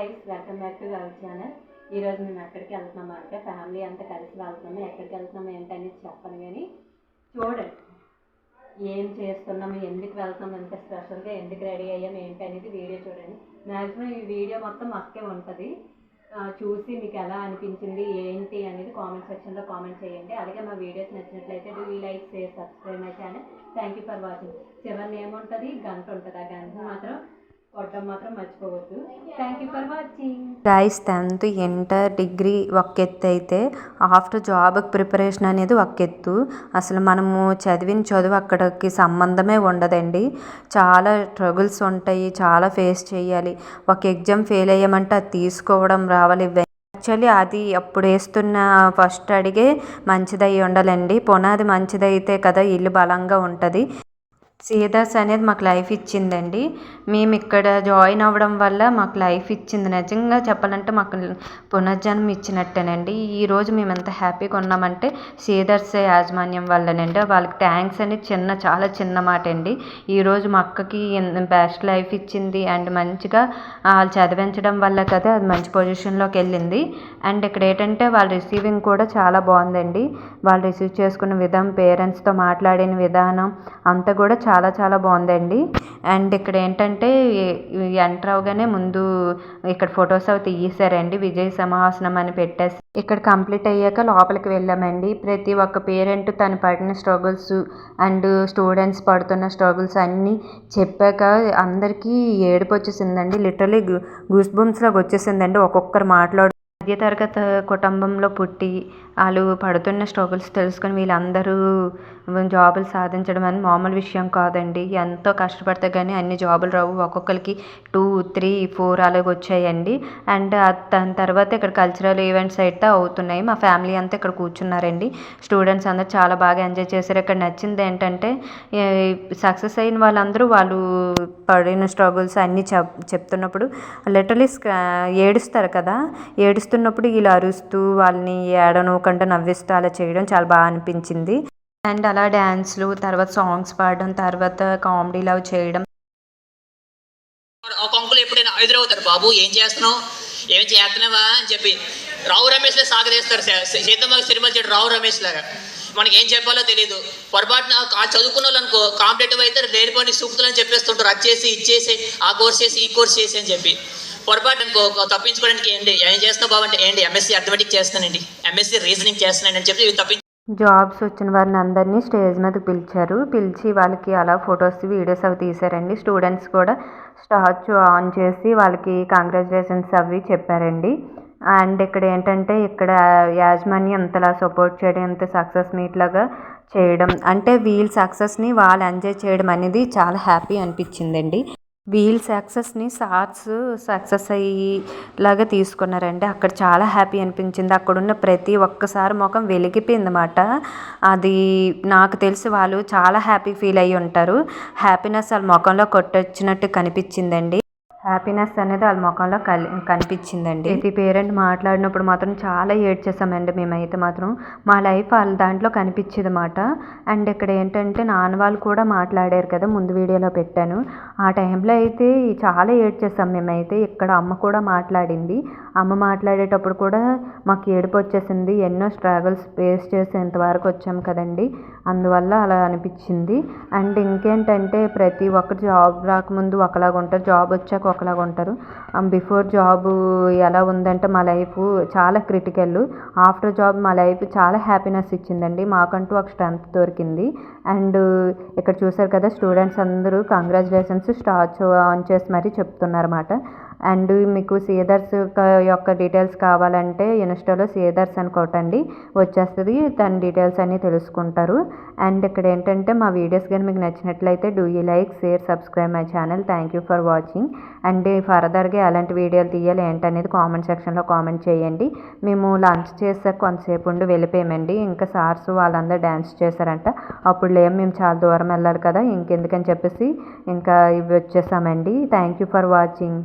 Guys welcome back to our channel ఈరోజు మేము ఎక్కడికి వెళ్తున్నాము అంటే ఫ్యామిలీ అంతా కలిసి వెళ్తున్నాము. ఎక్కడికి వెళ్తున్నాము ఏంటనేది చెప్పను కానీ చూడండి. ఏం చేస్తున్నాము ఎందుకు వెళ్తున్నాము ఎంత స్పెషల్గా ఎందుకు రెడీ అయ్యాము ఏంటి అనేది వీడియో చూడండి. మ్యాక్సిమం ఈ వీడియో మొత్తం అక్కే ఉంటుంది. చూసి మీకు ఎలా అనిపించింది ఏంటి అనేది కామెంట్ సెక్షన్లో కామెంట్ చేయండి. అలాగే మా వీడియోస్ నచ్చినట్లయితే do like share subscribe my channel thank you for watching చివరిని ఏముంటుంది? గంట ఉంటుంది. ఆ గంట మాత్రం కొట్టడం మాత్రం మర్చిపోవద్దు. Thank you for watching guys tenth inter degree ఒక ఎత్తు అయితే ఆఫ్టర్ జాబ్కి ప్రిపరేషన్ అనేది ఒక ఎత్తు అసలు మనము చదివిన చదువు అక్కడికి సంబంధమే ఉండదండి. చాలా స్ట్రగుల్స్ ఉంటాయి చాలా ఫేస్ చేయాలి. ఒక ఎగ్జామ్ ఫెయిల్ అయ్యామంటే అది తీసుకోవడం రావాలి. యాక్చువల్లీ అది అప్పుడు వేస్తున్న ఫస్ట్ అడిగే మంచిదై ఉండాలండి. పునాది మంచిదైతే కదా ఇల్లు బలంగా ఉంటుంది. సీదాస్ అనేది మాకు లైఫ్ ఇచ్చిందండి. మేము ఇక్కడ జాయిన్ అవ్వడం వల్ల మాకు లైఫ్ ఇచ్చింది. నిజంగా చెప్పాలంటే మాకు పునర్జన్మ ఇచ్చినట్టేనండి. ఈరోజు మేము ఎంత హ్యాపీగా ఉన్నామంటే సీదర్స్ యాజమాన్యం వల్లనండి. వాళ్ళకి థ్యాంక్స్ అనేది చిన్న చాలా చిన్న మాట అండి ఈరోజు మా అక్కకి బెస్ట్ లైఫ్ ఇచ్చింది. అండ్ మంచిగా వాళ్ళు చదివించడం వల్ల కదా అది మంచి పొజిషన్లోకి వెళ్ళింది. అండ్ ఇక్కడ ఏంటంటే వాళ్ళ రిసీవింగ్ కూడా చాలా బాగుందండి. వాళ్ళు రిసీవ్ చేసుకున్న విధానం పేరెంట్స్తో మాట్లాడిన విధానం అంతా కూడా చాలా చాలా బాగుందండి. అండ్ ఇక్కడ ఏంటంటే ఎంటర్ అవగానే ముందు ఇక్కడ ఫొటోస్ అవి తీసారండి విజయ్ సింహాసనం అని పెట్టేసి. ఇక్కడ కంప్లీట్ అయ్యాక లోపలికి వెళ్ళామండి. ప్రతి ఒక్క పేరెంట్ తను పడిన స్ట్రగుల్స్ అండ్ స్టూడెంట్స్ పడుతున్న స్ట్రగుల్స్ అన్నీ చెప్పాక అందరికీ ఏడుపు వచ్చేసిందండి. లిటరలీ గూస్ బూమ్స్ లాగా వచ్చేసిందండి ఒక్కొక్కరు మాట్లాడు మధ్యతరగతి కుటుంబంలో పుట్టి వాళ్ళు పడుతున్న స్ట్రగుల్స్ తెలుసుకొని వీళ్ళందరూ జాబులు సాధించడం అని మామూలు విషయం కాదండి. ఎంతో కష్టపడితే కానీ అన్ని జాబులు రావు. ఒక్కొక్కరికి టూ త్రీ ఫోర్ అలాగ వచ్చాయండి. అండ్ దాని తర్వాత ఇక్కడ కల్చరల్ ఈవెంట్స్ అయితే అవుతున్నాయి. మా ఫ్యామిలీ అంతా ఇక్కడ కూర్చున్నారండి. స్టూడెంట్స్ అందరూ చాలా బాగా ఎంజాయ్ చేశారు. ఇక్కడ నచ్చింది ఏంటంటే సక్సెస్ అయిన వాళ్ళందరూ వాళ్ళు పడిన స్ట్రగుల్స్ అన్నీ చెప్ చెప్తున్నప్పుడు లిటరలీ ఏడుస్తారు కదా. ఏడుస్తున్నప్పుడు ఇలా అరుస్తూ వాళ్ళని ఏడనూకంటూ నవ్విస్తూ అలా చేయడం చాలా బాగా అనిపించింది. అండ్ అలా డ్యాన్స్లు తర్వాత సాంగ్స్ పాడడం తర్వాత కామెడీ లవ్ చేయడం. ఒక ఎప్పుడైనా ఎదురవుతారు బాబు? ఏం చేస్తున్నావు? ఏం చేస్తున్నావా? అని చెప్పి. రావు రమేష్లో సాగదీస్తారు సీతమ్మకి సినిమా చెడు రావు రమేష్ లాగా. మనకి ఏం చెప్పాలో తెలియదు పొరపాటున చదువుకున్న వాళ్ళు అనుకో కాంపిటేటివ్ అయితే లేనిపోని సూక్తులు అని చెప్పేస్తుంటారు. అది చేసి ఇచ్చేసి ఆ కోర్స్ చేసి ఈ కోర్స్ చేసి అని చెప్పి. పొరపాటు అనుకో తప్పించుకోవడానికి ఏంటి? ఏం చేస్తున్నావు బాబు అంటే ఏంటి? ఎంఎస్సీ అథమెటిక్ చేస్తానండి ఎంఎస్సీ రీజనింగ్ చేస్తానండి అని చెప్పి తప్పి తప్పించు జాబ్స్ వచ్చిన వారిని అందరినీ స్టేజ్ మీదకి పిలిచారు. పిలిచి వాళ్ళకి అలా ఫొటోస్ వీడియోస్ అవి తీశారండి. స్టూడెంట్స్ కూడా స్టాచ్యూ ఆన్ చేసి వాళ్ళకి కాంగ్రాచులేషన్స్ అవి చెప్పారండి. అండ్ ఇక్కడ ఏంటంటే ఇక్కడ యాజమాన్యం ఎంతలా సపోర్ట్ చేయడం ఎంత సక్సెస్ మీట్ లాగా చేయడం అంటే వీళ్ళ సక్సెస్ని వాళ్ళు ఎంజాయ్ చేయడం అనేది చాలా హ్యాపీ అనిపించిందండి. వీల్ సక్సెస్ని సార్స్ సక్సెస్ అయ్యేలాగా తీసుకున్నారండి. అక్కడ చాలా హ్యాపీ అనిపించింది. అక్కడున్న ప్రతి ఒక్కసారి ముఖం వెలిగిపోయింది అన్నమాట అది నాకు తెలిసి వాళ్ళు చాలా హ్యాపీ ఫీల్ అయ్యి ఉంటారు. హ్యాపీనెస్ వాళ్ళ ముఖంలో కొట్టొచ్చినట్టు కనిపించిందండి. హ్యాపీనెస్ అనేది వాళ్ళ ముఖంలో కలి కనిపించిందండి. ప్రతి పేరెంట్ మాట్లాడినప్పుడు మాత్రం చాలా ఏడ్చేసామండి మేమైతే మాత్రం. మా లైఫ్ వాళ్ళ దాంట్లో కనిపించేది అన్నమాట అండ్ ఇక్కడ ఏంటంటే నాన్న వాళ్ళు కూడా మాట్లాడారు కదా ముందు వీడియోలో పెట్టాను. ఆ టైంలో అయితే చాలా ఏడ్చేసాం మేమైతే. ఇక్కడ అమ్మ కూడా మాట్లాడింది. అమ్మ మాట్లాడేటప్పుడు కూడా మాకు ఏడుపు వచ్చేసింది. ఎన్నో స్ట్రగుల్స్ ఫేస్ చేసేంత ఇంతవరకు వచ్చాం కదండి. అందువల్ల అలా అనిపించింది. అండ్ ఇంకేంటంటే ప్రతి ఒక్కరు జాబ్ రాకముందు ఒకలాగా ఉంటారు జాబ్ వచ్చాక ఒకలాగా ఉంటారు. Um, బిఫోర్ జాబ్ ఎలా ఉందంటే మా లైఫ్ చాలా క్రిటికల్ ఆఫ్టర్ జాబ్ మా లైఫ్ చాలా హ్యాపీనెస్ ఇచ్చిందండి. మాకంటూ ఒక స్ట్రెంత్ దొరికింది. అండ్ ఇక్కడ చూసారు కదా స్టూడెంట్స్ అందరూ కంగ్రాచులేషన్స్ స్టార్చ్ ఆన్ చేసి మరీ చెప్తున్నారన్నమాట. అండ్ మీకు సీదర్స్ యొక్క డీటెయిల్స్ కావాలంటే ఇన్స్టాలో సీదర్స్ అని కొట్టండి. వచ్చేస్తుంది దాని డీటెయిల్స్ అన్నీ తెలుసుకుంటారు. అండ్ ఇక్కడ ఏంటంటే మా వీడియోస్ కానీ మీకు నచ్చినట్లయితే do you like share subscribe my channel thank you for watching and ఫర్దర్గా ఎలాంటి వీడియోలు తీయాలి ఏంటనేది కామెంట్ సెక్షన్లో కామెంట్ చేయండి. మేము లంచ్ చేసాక కొంతసేపు ఉండి వెళ్ళిపోయామండి. ఇంకా సార్స్ వాళ్ళందరూ డ్యాన్స్ చేశారంట. అప్పుడు లేము మేము చాలా దూరం వెళ్ళాలి కదా ఇంకెందుకని చెప్పేసి ఇంకా ఇవి వచ్చేసామండి. Thank you for watching.